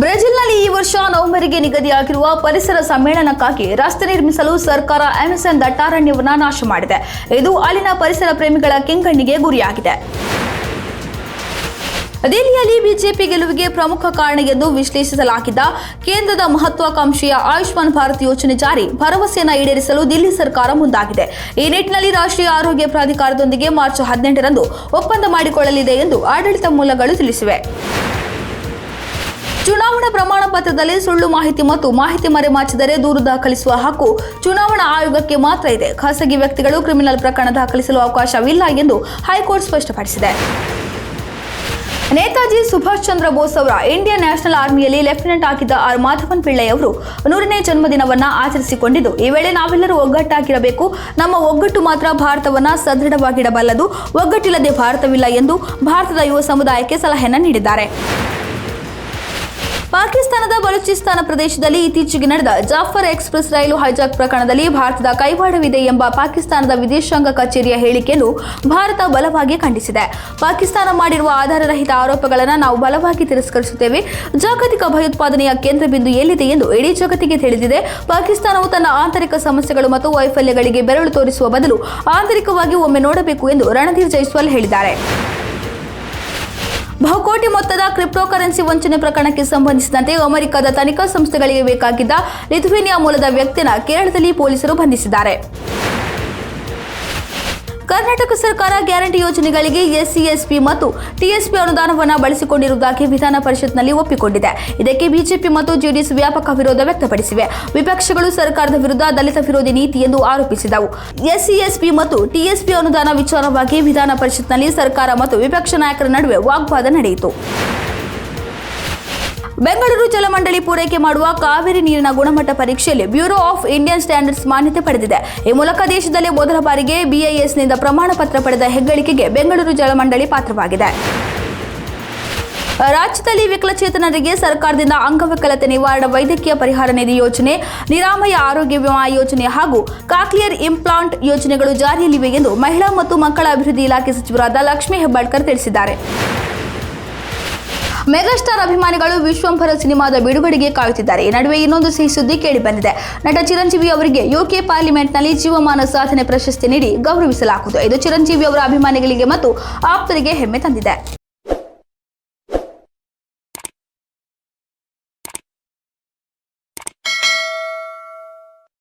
ಬ್ರೆಜಿಲ್ನಲ್ಲಿ ಈ ವರ್ಷ ನವೆಂಬರ್ಗೆ ನಿಗದಿಯಾಗಿರುವ ಪರಿಸರ ಸಮ್ಮೇಳನಕ್ಕಾಗಿ ರಸ್ತೆ ನಿರ್ಮಿಸಲು ಸರ್ಕಾರ ಅಮೆಜಾನ್ ದಟ್ಟಾರಣ್ಯವನ್ನು ನಾಶ ಮಾಡಿದೆ. ಇದು ಅಲ್ಲಿನ ಪರಿಸರ ಪ್ರೇಮಿಗಳ ಕೆಂಗಣ್ಣಿಗೆ ಗುರಿಯಾಗಿದೆ. ದೆಹಲಿಯಲ್ಲಿ ಬಿಜೆಪಿ ಗೆಲುವಿಗೆ ಪ್ರಮುಖ ಕಾರಣ ಎಂದು ವಿಶ್ಲೇಷಿಸಲಾಗಿದ್ದ ಕೇಂದ್ರದ ಮಹತ್ವಾಕಾಂಕ್ಷೆಯ ಆಯುಷ್ಮಾನ್ ಭಾರತ್ ಯೋಜನೆ ಜಾರಿ ಭರವಸೆಯನ್ನು ಈಡೇರಿಸಲು ದಿಲ್ಲಿ ಸರ್ಕಾರ ಮುಂದಾಗಿದೆ. ಈ ನಿಟ್ಟಿನಲ್ಲಿ ರಾಷ್ಟ್ರೀಯ ಆರೋಗ್ಯ ಪ್ರಾಧಿಕಾರದೊಂದಿಗೆ ಮಾರ್ಚ್ ಹದಿನೆಂಟರಂದು ಒಪ್ಪಂದ ಮಾಡಿಕೊಳ್ಳಲಿದೆ ಎಂದು ಆಡಳಿತ ಮೂಲಗಳು ತಿಳಿಸಿವೆ. ಚುನಾವಣಾ ಪ್ರಮಾಣ ಪತ್ರದಲ್ಲಿ ಸುಳ್ಳು ಮಾಹಿತಿ ಮತ್ತು ಮಾಹಿತಿ ಮರೆಮಾಚಿದರೆ ದೂರು ದಾಖಲಿಸುವ ಹಕ್ಕು ಚುನಾವಣಾ ಆಯೋಗಕ್ಕೆ ಮಾತ್ರ ಇದೆ. ಖಾಸಗಿ ವ್ಯಕ್ತಿಗಳು ಕ್ರಿಮಿನಲ್ ಪ್ರಕರಣ ದಾಖಲಿಸಲು ಅವಕಾಶವಿಲ್ಲ ಎಂದು ಹೈಕೋರ್ಟ್ ಸ್ಪಷ್ಟಪಡಿಸಿದೆ. ನೇತಾಜಿ ಸುಭಾಷ್ ಚಂದ್ರ ಬೋಸ್ ಅವರ ಇಂಡಿಯನ್ ನ್ಯಾಷನಲ್ ಆರ್ಮಿಯಲ್ಲಿ ಲೆಫ್ಟಿನೆಂಟ್ ಆಗಿದ್ದ ಆರ್ ಮಾಧವನ್ ಪಿಳ್ಳೈ ಅವರು ನೂರನೇ ಜನ್ಮದಿನವನ್ನು ಆಚರಿಸಿಕೊಂಡಿದ್ದು, ಈ ವೇಳೆ ನಾವೆಲ್ಲರೂ ಒಗ್ಗಟ್ಟಾಗಿರಬೇಕು. ನಮ್ಮ ಒಗ್ಗಟ್ಟು ಮಾತ್ರ ಭಾರತವನ್ನು ಸದೃಢವಾಗಿಡಬಲ್ಲದು. ಒಗ್ಗಟ್ಟಿಲ್ಲದೆ ಭಾರತವಿಲ್ಲ ಎಂದು ಭಾರತದ ಯುವ ಸಮುದಾಯಕ್ಕೆ ಸಲಹೆಯನ್ನು ನೀಡಿದ್ದಾರೆ. ಪಾಕಿಸ್ತಾನದ ಬಲೂಚಿಸ್ತಾನ ಪ್ರದೇಶದಲ್ಲಿ ಇತ್ತೀಚೆಗೆ ನಡೆದ ಜಾಫರ್ ಎಕ್ಸ್ಪ್ರೆಸ್ ರೈಲು ಹೈಜಾಕ್ ಪ್ರಕರಣದಲ್ಲಿ ಭಾರತದ ಕೈವಾಡವಿದೆ ಎಂಬ ಪಾಕಿಸ್ತಾನದ ವಿದೇಶಾಂಗ ಕಚೇರಿಯ ಹೇಳಿಕೆಯನ್ನು ಭಾರತ ಬಲವಾಗಿ ಖಂಡಿಸಿದೆ. ಪಾಕಿಸ್ತಾನ ಮಾಡಿರುವ ಆಧಾರರಹಿತ ಆರೋಪಗಳನ್ನು ನಾವು ಬಲವಾಗಿ ತಿರಸ್ಕರಿಸುತ್ತೇವೆ. ಜಾಗತಿಕ ಭಯೋತ್ಪಾದನೆಯ ಕೇಂದ್ರ ಬಿಂದು ಎಲ್ಲಿದೆ ಎಂದು ಇಡೀ ಜಗತ್ತಿಗೆ ತಿಳಿದಿದೆ. ಪಾಕಿಸ್ತಾನವು ತನ್ನ ಆಂತರಿಕ ಸಮಸ್ಯೆಗಳು ಮತ್ತು ವೈಫಲ್ಯಗಳಿಗೆ ಬೆರಳು ತೋರಿಸುವ ಬದಲು ಆಂತರಿಕವಾಗಿ ಒಮ್ಮೆ ನೋಡಬೇಕು ಎಂದು ರಣಧೀರ್ ಜೈಸ್ವಾಲ್ ಹೇಳಿದ್ದಾರೆ. ಬಹುಕೋಟಿ ಮೊತ್ತದ ಕ್ರಿಪ್ಟೋ ಕರೆನ್ಸಿ ವಂಚನೆ ಪ್ರಕರಣಕ್ಕೆ ಸಂಬಂಧಿಸಿದಂತೆ ಅಮೆರಿಕದ ತನಿಖಾ ಸಂಸ್ಥೆಗಳಿಗೆ ಬೇಕಾಗಿದ್ದ ಲಿಥುವೇನಿಯಾ ಮೂಲದ ವ್ಯಕ್ತಿಯನ್ನು ಕೇರಳದಲ್ಲಿ ಪೊಲೀಸರು ಬಂಧಿಸಿದ್ದಾರೆ. ಕರ್ನಾಟಕ ಸರ್ಕಾರ ಗ್ಯಾರಂಟಿ ಯೋಜನೆಗಳಿಗೆ ಎಸ್ಸಿ, ಎಸ್ಪಿ ಮತ್ತು ಟಿಎಸ್ಪಿ ಅನುದಾನವನ್ನು ಬಳಸಿಕೊಂಡಿರುವುದಾಗಿ ವಿಧಾನ ಪರಿಷತ್ನಲ್ಲಿ ಒಪ್ಪಿಕೊಂಡಿದೆ. ಇದಕ್ಕೆ ಬಿಜೆಪಿ ಮತ್ತು ಜೆಡಿಎಸ್ ವ್ಯಾಪಕ ವಿರೋಧ ವ್ಯಕ್ತಪಡಿಸಿವೆ. ವಿಪಕ್ಷಗಳು ಸರ್ಕಾರದ ವಿರುದ್ಧ ದಲಿತ ವಿರೋಧಿ ನೀತಿ ಎಂದು ಆರೋಪಿಸಿದವು. ಎಸ್ಸಿ, ಎಸ್ಪಿ ಮತ್ತು ಟಿಎಸ್ಪಿ ಅನುದಾನ ವಿಚಾರವಾಗಿ ವಿಧಾನ ಪರಿಷತ್ನಲ್ಲಿ ಸರ್ಕಾರ ಮತ್ತು ವಿಪಕ್ಷ ನಾಯಕರ ನಡುವೆ ವಾಗ್ವಾದ ನಡೆಯಿತು. ಬೆಂಗಳೂರು ಜಲಮಂಡಳಿ ಪೂರೈಕೆ ಮಾಡುವ ಕಾವೇರಿ ನೀರಿನ ಗುಣಮಟ್ಟ ಪರೀಕ್ಷೆಯಲ್ಲಿ ಬ್ಯೂರೋ ಆಫ್ ಇಂಡಿಯನ್ ಸ್ಟ್ಯಾಂಡರ್ಡ್ಸ್ ಮಾನ್ಯತೆ ಪಡೆದಿದೆ. ಈ ಮೂಲಕ ದೇಶದಲ್ಲೇ ಮೊದಲ ಬಾರಿಗೆ ಬಿಐಎಸ್ನಿಂದ ಪ್ರಮಾಣ ಪತ್ರ ಪಡೆದ ಹೆಗ್ಗಳಿಕೆಗೆ ಬೆಂಗಳೂರು ಜಲಮಂಡಳಿ ಪಾತ್ರವಾಗಿದೆ. ರಾಜ್ಯದಲ್ಲಿ ವಿಕಲಚೇತನರಿಗೆ ಸರ್ಕಾರದಿಂದ ಅಂಗವಿಕಲತೆ ನಿವಾರಣ ವೈದ್ಯಕೀಯ ಪರಿಹಾರ ನಿಧಿ ಯೋಜನೆ, ನಿರಾಮಯ ಆರೋಗ್ಯ ವಿಮಾ ಯೋಜನೆ ಹಾಗೂ ಕಾಕ್ಲಿಯರ್ ಇಂಪ್ಲಾಂಟ್ ಯೋಜನೆಗಳು ಜಾರಿಯಲ್ಲಿವೆ ಎಂದು ಮಹಿಳಾ ಮತ್ತು ಮಕ್ಕಳ ಅಭಿವೃದ್ಧಿ ಇಲಾಖೆ ಸಚಿವರಾದ ಲಕ್ಷ್ಮೀ ಹೆಬ್ಬಾಳ್ಕರ್ ತಿಳಿಸಿದ್ದಾರೆ. ಮೆಗಾಸ್ಟಾರ್ ಅಭಿಮಾನಿಗಳು ವಿಶ್ವಂಭರ ಸಿನಿಮಾದ ಬಿಡುಗಡೆಗೆ ಕಾಯುತ್ತಿದ್ದಾರೆ. ಈ ನಡುವೆ ಇನ್ನೊಂದು ಸಿಹಿ ಸುದ್ದಿ ಕೇಳಿಬಂದಿದೆ ನಟ ಚಿರಂಜೀವಿ ಅವರಿಗೆ ಯುಕೆ ಪಾರ್ಲಿಮೆಂಟ್ನಲ್ಲಿ ಜೀವಮಾನ ಸಾಧನೆ ಪ್ರಶಸ್ತಿ ನೀಡಿ ಗೌರವಿಸಲಾಗುವುದು. ಇದು ಚಿರಂಜೀವಿ ಅವರ ಅಭಿಮಾನಿಗಳಿಗೆ ಮತ್ತು ಆಪ್ತರಿಗೆ ಹೆಮ್ಮೆ ತಂದಿದೆ.